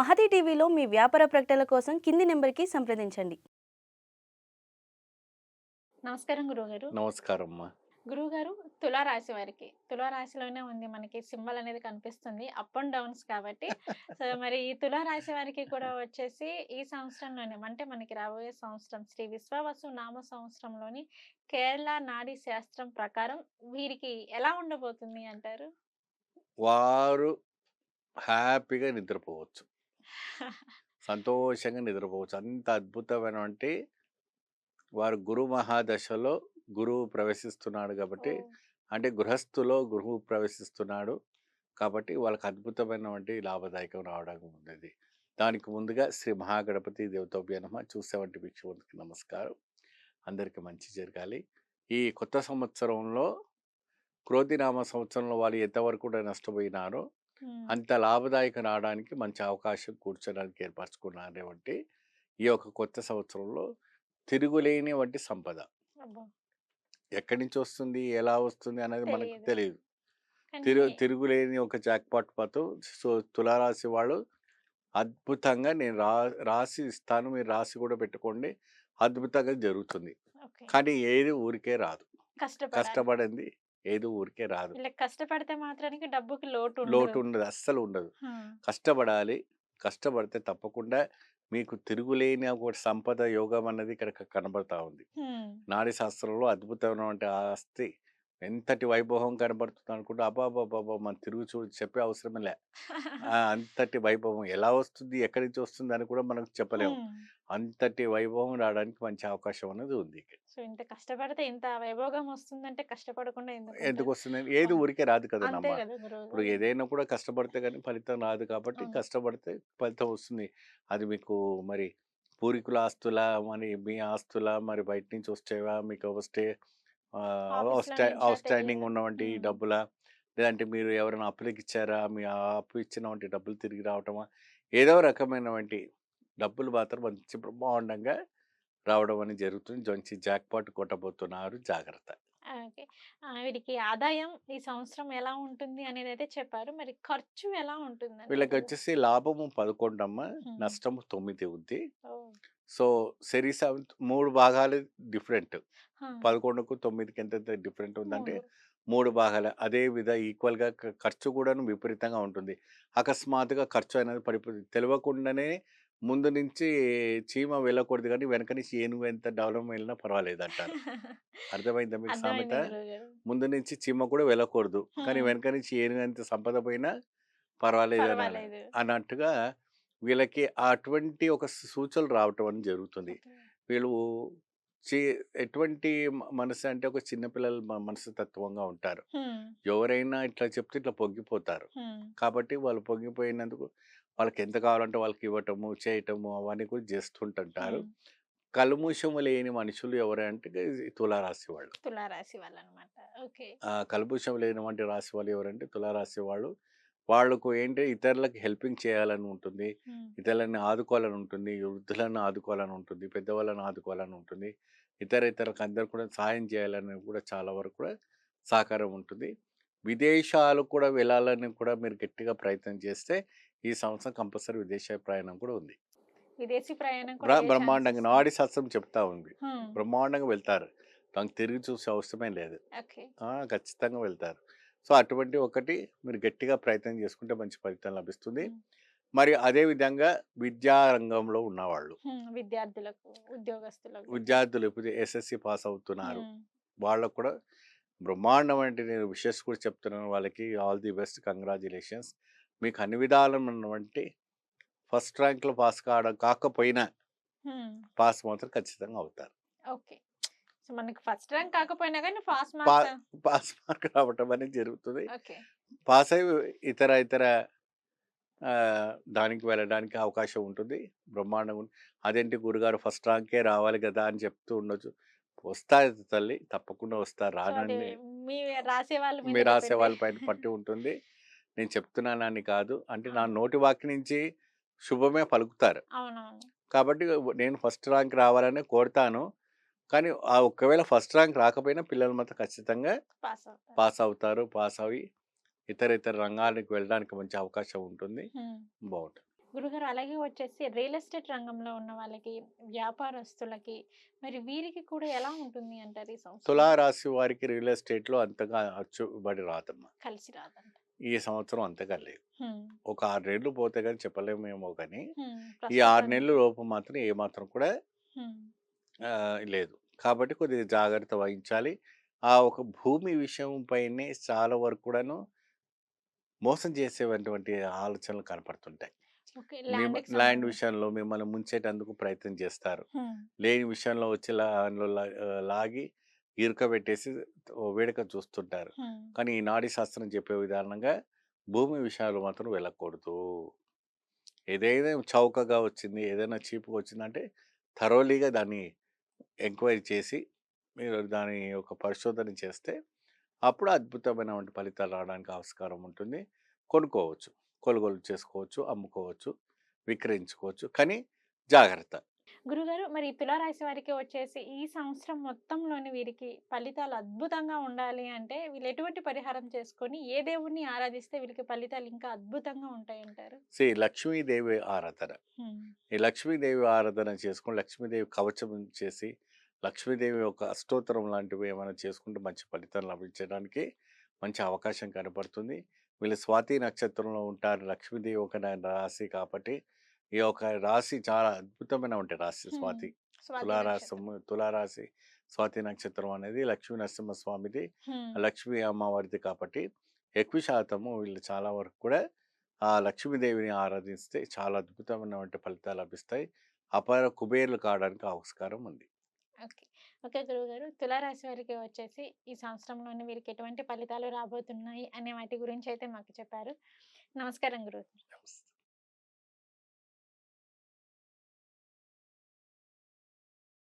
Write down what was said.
మహతి టీవీలో మీ వ్యాపార ప్రకటనల కోసం కింది నెంబర్కి సంప్రదించండి. నమస్కారం గురువుగారు. నమస్కారం అమ్మా గురువుగారు తులారాశి వారికి. తులారాశిలోనే ఉంది మనకి సింబల్ అనేది కనిపిస్తుంది. అప్ అండ్ డౌన్స్ కాబట్టి. సో మరి ఈ తులారాశి వారికి కూడా వచ్చేసి ఈ సంవత్సరంలోనే అంటే మనకి రాబోయే సంవత్సరం శ్రీ విశ్వవసు నామ సంవత్సరంలోని కేరళ నాడీ శాస్త్రం ప్రకారం వీరికి ఎలా ఉండబోతుంది అంటారు? వారు హ్యాపీగా నిద్రపోవచ్చు. సంతోషంగా నిద్రపోవచ్చు. అంత అద్భుతమైన అంటే వారు గురు మహాదశలో గురువు ప్రవేశిస్తున్నాడు కాబట్టి అంటే గృహస్థులో గురువు ప్రవేశిస్తున్నాడు కాబట్టి వాళ్ళకి అద్భుతమైనటువంటి లాభదాయకం రావడం ఉంది దానికి ముందుగా శ్రీ మహాగణపతి దేవతోభ్యనమ చూసేవంటి భిక్షువునికి నమస్కారం. అందరికీ మంచి జరగాలి. ఈ కొత్త సంవత్సరంలో క్రోధినామ సంవత్సరంలో వాళ్ళు ఎంతవరకు కూడా నష్టపోయినారో అంత లాభదాయకం రావడానికి మంచి అవకాశం కూర్చోడానికి ఏర్పరచుకున్నారు కాబట్టి ఈ యొక్క కొత్త సంవత్సరంలో తిరుగులేని వంటి సంపద. ఎక్కడి నుంచి వస్తుంది ఎలా వస్తుంది? అనేది మనకు తెలియదు. తిరు తిరుగులేని ఒక జాక్పాట్ పతో సో తులారాశి వాళ్ళు అద్భుతంగా నేను రా రాసి ఇస్తాను మీరు రాసి కూడా పెట్టుకోండి. అద్భుతంగా జరుగుతుంది. కానీ ఏది ఊరికే రాదు. కష్టపడింది ఏది ఊరికే రాదు. ఇలా కష్టపడితే మాత్రానికి డబ్బుకి లోటు లోటు ఉండదు. అస్సలు ఉండదు కష్టపడాలి. కష్టపడితే తప్పకుండా మీకు తిరుగులేని ఒక సంపద యోగం అన్నది ఇక్కడ కనబడతా ఉంది. నాడీ శాస్త్రంలో అద్భుతమైనటువంటి ఆస్తి ఎంతటి వైభవం కనబడుతుంది అనుకుంటే అబాబాబాబా మన తిరుగు చూడు చెప్పే అవసరమే లే. అంతటి వైభవం ఎలా వస్తుంది ఎక్కడి నుంచి వస్తుంది అని కూడా మనకు చెప్పలేము. అంతటి వైభవం రావడానికి మంచి అవకాశం అనేది ఉంది సో ఇంత కష్టపడితే ఇంత వైభోగం వస్తుందంటే కష్టపడకుండా ఎందుకు? వస్తుంది ఏది. ఊరికే రాదు కదా ఇప్పుడు ఏదైనా కూడా కష్టపడితే కానీ ఫలితం రాదు కాబట్టి. కష్టపడితే ఫలితం వస్తుంది. అది మీకు మరి పూర్వీకుల ఆస్తులా మరి మీ ఆస్తులా మరి బయట నుంచి వస్తేవా మీకు వస్తే అవుట్ స్టాండింగ్. ఉన్నవంటి. డబ్బులా? లేదంటే మీరు ఎవరైనా అప్పులకి ఇచ్చారా మీ అప్పు ఇచ్చిన వంటి డబ్బులు తిరిగి రావటమా? ఏదో రకమైనటువంటి డబ్బులు మాత్రం మంచి బ్రహ్మాండంగా రావడం అనేది జరుగుతుంది. మంచి జాక్పాట్ కొట్టబోతున్నారు. జాగ్రత్త. ఓకే. ఆ, వీరికి ఆదాయం ఈ సంవత్సరం ఎలా ఉంటుంది అనేది అయితే చెప్పారు. మరి ఖర్చు ఎలా ఉంటుంది వీళ్ళకి వచ్చేసి లాభము పదకొండు అమ్మ Hmm. నష్టము తొమ్మిది ఉంది. సో సెరీ సెవెంత్ మూడు భాగాలు డిఫరెంట్. పదకొండుకు తొమ్మిదికి ఎంత డిఫరెంట్ ఉందంటే మూడు. భాగాలు. అదే విధ ఈక్వల్గా ఖర్చు కూడాను విపరీతంగా ఉంటుంది. అకస్మాత్తుగా ఖర్చు అనేది పడిపోతుంది. తెలియకుండానే ముందు నుంచి చీమ వెళ్ళకూడదు కానీ వెనక నుంచి ఏనుగు ఎంత డెవలప్ వెళ్ళినా పర్వాలేదు అంటారు అర్థమైందా మీకు సామెత? ముందు నుంచి చీమ కూడా వెళ్ళకూడదు. కానీ. వెనక నుంచి ఏనుగు ఎంత సంపద పోయినా. పర్వాలేదు. అన్నట్టుగా వీళ్ళకి అటువంటి ఒక సూచనలు రావటం అని జరుగుతుంది. వీళ్ళు చి ఎటువంటి మనసు అంటే ఒక చిన్నపిల్లల మనసు తత్వంగా ఉంటారు. ఎవరైనా ఇట్లా చెప్తే ఇట్లా పొంగిపోతారు. కాబట్టి వాళ్ళు పొంగిపోయినందుకు వాళ్ళకి ఎంత కావాలంటే వాళ్ళకి ఇవ్వటము చేయటము అవన్నీ కూడా చేస్తుంటుంటారు. కలుముషము లేని మనుషులు ఎవరంటే తులారాశి వాళ్ళు. తులారాశి వాళ్ళు అనమాట కలుముషం లేనివంటి రాశి వాళ్ళు ఎవరంటే తులారాశి వాళ్ళు. వాళ్ళకు ఏంటి ఇతరులకు హెల్పింగ్ చేయాలని ఉంటుంది. ఇతరులని ఆదుకోవాలని ఉంటుంది. వృద్ధులను ఆదుకోవాలని ఉంటుంది. పెద్దవాళ్ళని ఆదుకోవాలని ఉంటుంది. ఇతర ఇతరులకు అందరు కూడా సాయం చేయాలని కూడా చాలా వరకు కూడా సహకారం ఉంటుంది. విదేశాలు కూడా వెళ్ళాలని కూడా మీరు గట్టిగా ప్రయత్నం చేస్తే ఈ సంవత్సరం కంపల్సరీ విదేశ ప్రయాణం కూడా ఉంది. విదేశీ ప్రయాణం బ్రహ్మాండంగా నాడి శాస్త్రం చెప్తా ఉంది. హ్మ్, బ్రహ్మాండంగా వెళ్తారు. దానికి తిరిగి చూసే అవసరమే లేదు. ఖచ్చితంగా వెళ్తారు. సో అటువంటి ఒకటి మీరు గట్టిగా ప్రయత్నం చేసుకుంటే మంచి ఫలితం లభిస్తుంది. మరి అదే విధంగా విద్యా రంగంలో ఉన్నవాళ్ళు. విద్యార్థులకు ఉద్యోగస్తులకు. విద్యార్థులు ఇప్పుడు ఎస్ఎస్సి పాస్ అవుతున్నారు. వాళ్ళకు కూడా బ్రహ్మాండం అంటే నేను విషెస్ కూడా చెప్తున్నాను వాళ్ళకి. All the best congratulations. మీకు అన్ని విధాలమైనటువంటి ఫస్ట్ ర్యాంక్లో పాస్ కావడం కాకపోయినా పాస్ మాత్రం ఖచ్చితంగా అవుతారు. ఓకే. మనకి ఫస్ట్ ర్యాంక్ కాకపోయినా కానీ ఫాస్ట్ పా మార్క్స్ పాస్ మార్క్ రావటం అనేది జరుగుతుంది. పాస్ అయి ఇతర ఇతర దానికి వెళ్ళడానికి అవకాశం ఉంటుంది. బ్రహ్మాండంగా అదేంటి గురుగారు ఫస్ట్ ర్యాంకే రావాలి కదా అని చెప్తూ ఉండొచ్చు. వస్తాయి తల్లి తప్పకుండా అది రానండి. మీ రాసే వాళ్ళు అయ్యి- పైన పట్టి ఉంటుంది. నేను చెప్తున్నానని కాదు. అంటే నా. నోటి వాకి నుంచి శుభమే పలుకుతారు. కాబట్టి నేను ఫస్ట్ ర్యాంక్ రావాలని కోరుతాను. కానీ ఆ ఒకవేళ ఫస్ట్ ర్యాంక్ రాకపోయినా పిల్లలు మాత్రం ఖచ్చితంగా పాస్ అవుతారు పాస్ అవుతారు పాస్ అవి ఇతర ఇతర రంగాలకు వెళ్ళడానికి మంచి అవకాశం ఉంటుంది. బాగుంటుంది గురుగారు అలాగే వచ్చేసి రియల్ ఎస్టేట్ రంగంలో ఉన్న వాళ్ళకి వ్యాపారస్తులకి మరి వీరికి కూడా ఎలా ఉంటుంది అంటారు ఈ సంవత్సరం తులారాశి వారికి రియల్ ఎస్టేట్లో అంతగా అచ్చుబడి రాదమ్మా కలిసి రాదంట ఈ సంవత్సరం అంతగా లేదు. ఒక ఆరు నెలలు పోతే కానీ చెప్పలేమేమో కానీ. ఈ ఆరు నెలల లోపు మాత్రం ఏ మాత్రం కూడా. ఆ, లేదు. కాబట్టి కొద్దిగా జాగ్రత్త వహించాలి. ఆ ఒక భూమి విషయం పైనే చాలా వరకు కూడాను మోసం చేసేటువంటి ఆలోచనలు కనపడుతుంటాయి. ఓకే. మిమ్మ- ల్యాండ్కి ల్యాండ్ సంబంధించి విషయంలో మిమ్మల్ని ముంచేటందుకు ప్రయత్నం చేస్తారు. హ్మ్. లేని విషయంలో వచ్చి లా- అందులో లా- ఆ, లాగి ఇరుకబెట్టేసి ఓ వేడుక చూస్తుంటారు. హ్మ్. కానీ ఈ నాడీ శాస్త్రం చెప్పే విధానంగా భూమి విషయాలు మాత్రం వెళ్ళకూడదు. ఏదైనా చౌకగా వచ్చింది ఏదైనా చీప్గా వచ్చిందంటే థరోలీగా దాన్ని ఎంక్వైరీ చేసి మీరు దాని యొక్క పరిశోధన చేస్తే అప్పుడు అద్భుతమైనటువంటి ఫలితాలు రావడానికి ఆస్కారం ఉంటుంది. కొనుక్కోవచ్చు. కొనుగోలు చేసుకోవచ్చు అమ్ముకోవచ్చు విక్రయించుకోవచ్చు. కానీ జాగ్రత్త. గురుగారు మరి తులారాశి వారికి వచ్చేసి ఈ సంవత్సరం మొత్తంలోని వీరికి ఫలితాలు అద్భుతంగా ఉండాలి అంటే వీళ్ళు ఎటువంటి పరిహారం చేసుకొని ఏ దేవుణ్ణి ఆరాధిస్తే వీళ్ళకి ఫలితాలు ఇంకా అద్భుతంగా ఉంటాయి అంటారు శ్రీ లక్ష్మీదేవి ఆరాధన. ఈ లక్ష్మీదేవి ఆరాధన చేసుకుని లక్ష్మీదేవి కవచం చేసి లక్ష్మీదేవి ఒక అష్టోత్తరం లాంటివి ఏమైనా చేసుకుంటే మంచి ఫలితం లభించడానికి మంచి అవకాశం కనపడుతుంది. వీళ్ళు స్వాతి నక్షత్రంలో ఉంటారు. లక్ష్మీదేవి ఒక రాశి కాబట్టి ఈ యొక్క రాశి చాలా అద్భుతమైన ఉంటాయి రాశి. స్వాతి తులారాశి. తులారాశి స్వాతి నక్షత్రం అనేది లక్ష్మీ నరసింహ స్వామిది. లక్ష్మీ అమ్మవారిది కాబట్టి ఎక్కువ శాతము వీళ్ళు చాలా వరకు కూడా ఆ లక్ష్మీదేవిని ఆరాధిస్తే చాలా అద్భుతమైనటువంటి ఫలితాలు లభిస్తాయి అపార కుబేర్లు కావడానికి ఆస్కారం ఉంది ఓకే ఓకే గురువుగారు తులారాశి వారికి వచ్చేసి ఈ సంవత్సరంలోని వీరికి ఎటువంటి ఫలితాలు రాబోతున్నాయి అనే వాటి గురించి అయితే మాకు చెప్పారు నమస్కారం గురువు